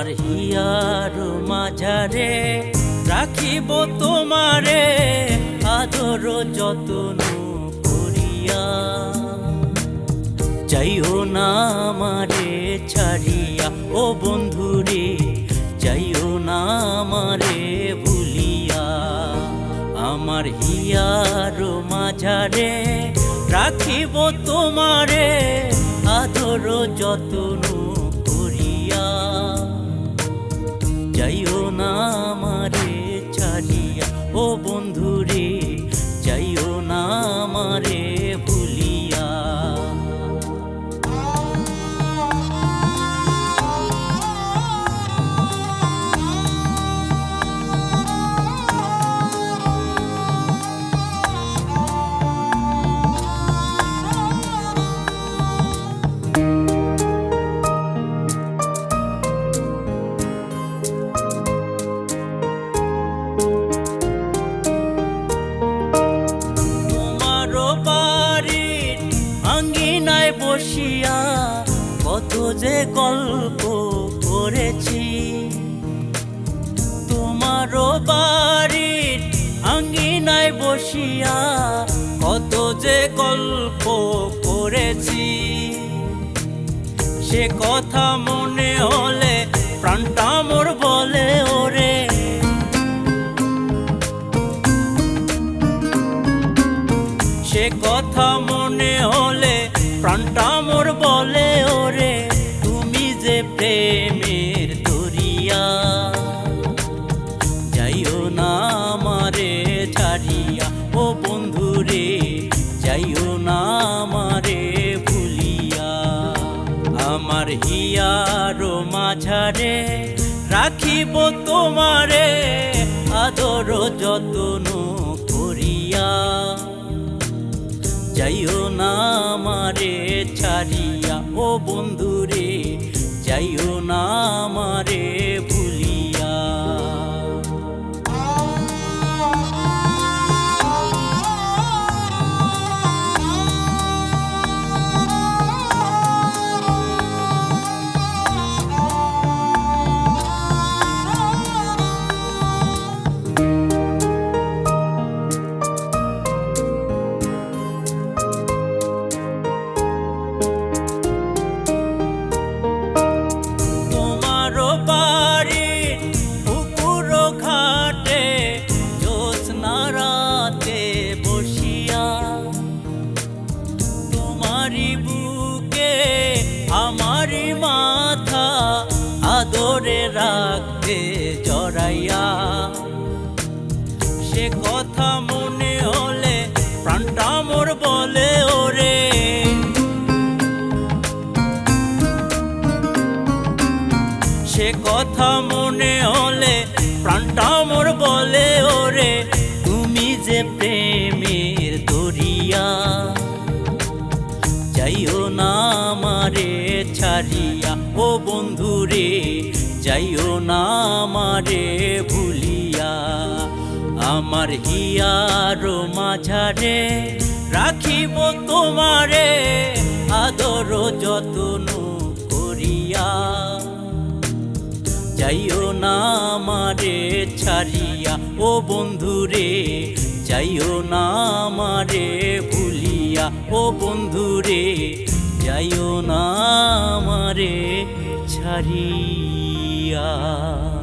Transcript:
আমার হিয়ার মাঝারে রাখিব তোমারে আদর যতন করিয়া। যাইও না আমারে ছাড়িয়া, ও বন্ধুরে যাইও না আমারে ভুলিয়া। আমার হিয়ার মাঝারে রাখিব তোমারে আদর যতন আমারে আঙ্গিনায় বসিয়া কত যে গল্প করেছি। তোমারও বাড়ির আঙ্গিনায় বসিয়া কত যে গল্প করেছি। সে কথা মনে হলে প্রাণটা মোর বলে, ওরে। সে কথা মনে হলে প্রাণটা মোর বলে, ওরে, তুমি যে প্রেমের দরিয়া যাইও না আমারে ছাড়িয়া, ও বন্ধু রে যাইও না আমারে ভুলিয়া। আমার হিয়ার মাঝারে রাখিব তোমারে, আদর যতন যাইও না আমারে ছাড়িয়া ও বন্ধুরে যাইও না আমারে রাখতে জড়াইয়া। সে কথা মনে হলে প্রাণটা মোর বলে, ওরে। সে কথা মনে হলে প্রাণটা মোর বলে, ওরে। তুমি যে প্রেমের দরিয়া, যাইও না আমারে ছাড়িয়া। ও বন্ধুরে যাইও না আমারে ভুলিয়া। আমার হিয়ার মাঝারে রাখিব তোমারে আদর যতন করিয়া। যাইও না আমারে ছাড়িয়া, ও বন্ধুরে, যাইও না আমারে ভুলিয়া, ও বন্ধুরে, যাইও না আমারে ছাড়িয়া। dia.